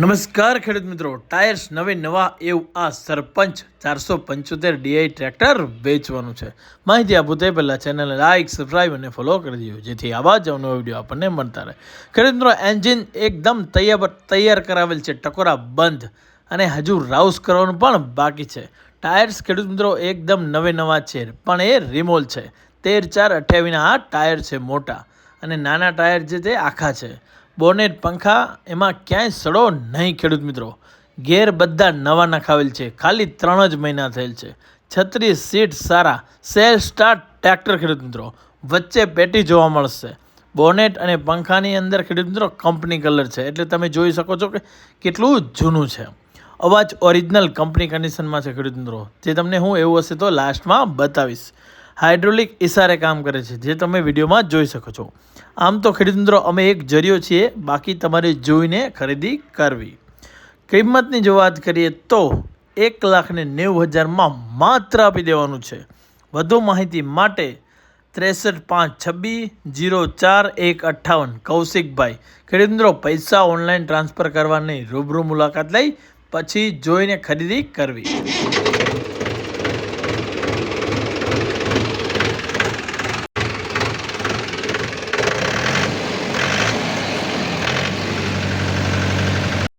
નમસ્કાર ખેડૂત મિત્રો. ટાયર્સ નવે નવા એવું આ સરપંચ ચારસો પંચોતેર ડીઆઈ ટ્રેક્ટર વેચવાનું છે. માહિતી આપું તે પહેલાં ચેનલને લાઇક સબસ્ક્રાઈબ અને ફોલો કરી દીધું જેથી આવા જ નવો વીડિયો આપણને મળતા રહે. ખેડૂત મિત્રો એન્જિન એકદમ તૈયાર તૈયાર કરાવેલ છે. ટકોરા બંધ અને હજુ રાઉસ કરવાનું પણ બાકી છે. ટાયર્સ ખેડૂત મિત્રો, એકદમ નવે નવા છે. પણ એ રિમોલ છે. તેર ચાર અઠ્યાવીસના આ ટાયર છે મોટા અને નાના ટાયર છે તે આખા છે. બોનેટ પંખા એમાં ક્યાંય સડો નહીં, ખેડૂત મિત્રો. ગેર બધા નવા નખાવેલ છે. ખાલી ત્રણ જ મહિના થયેલ છે. છત્રીસ સીટ સારા. સેલ સ્ટાર્ટ ટ્રેક્ટર, ખેડૂત મિત્રો. વચ્ચે પેટી જોવા મળશે. બોનેટ અને પંખાની અંદર, ખેડૂત મિત્રો, કંપની કલર છે. એટલે તમે જોઈ શકો છો કે કેટલું જૂનું છે. અવાજ ઓરિજિનલ કંપની કન્ડિશનમાં છે, ખેડૂત મિત્રો. જે તમને હું એવું હશે તો લાસ્ટમાં બતાવીશ. હાઇડ્રોલિક ઇશારે કામ કરે છે, જે તમે વિડીયોમાં જોઈ શકો છો. આમ તો ખેડૂત અમે એક જરિયો છીએ, બાકી તમારે જોઈને ખરીદી કરવી. કિંમતની જો વાત કરીએ તો એક લાખને નેવું હજારમાં માત્ર આપી દેવાનું છે. વધુ માહિતી માટે ત્રેસઠ પાંચ છવ્વીસ જીરો ચાર એક અઠ્ઠાવન કૌશિકભાઈ. ખેડૂત પૈસા ઓનલાઈન ટ્રાન્સફર કરવાની રૂબરૂ મુલાકાત લઈ પછી જોઈને ખરીદી કરવી.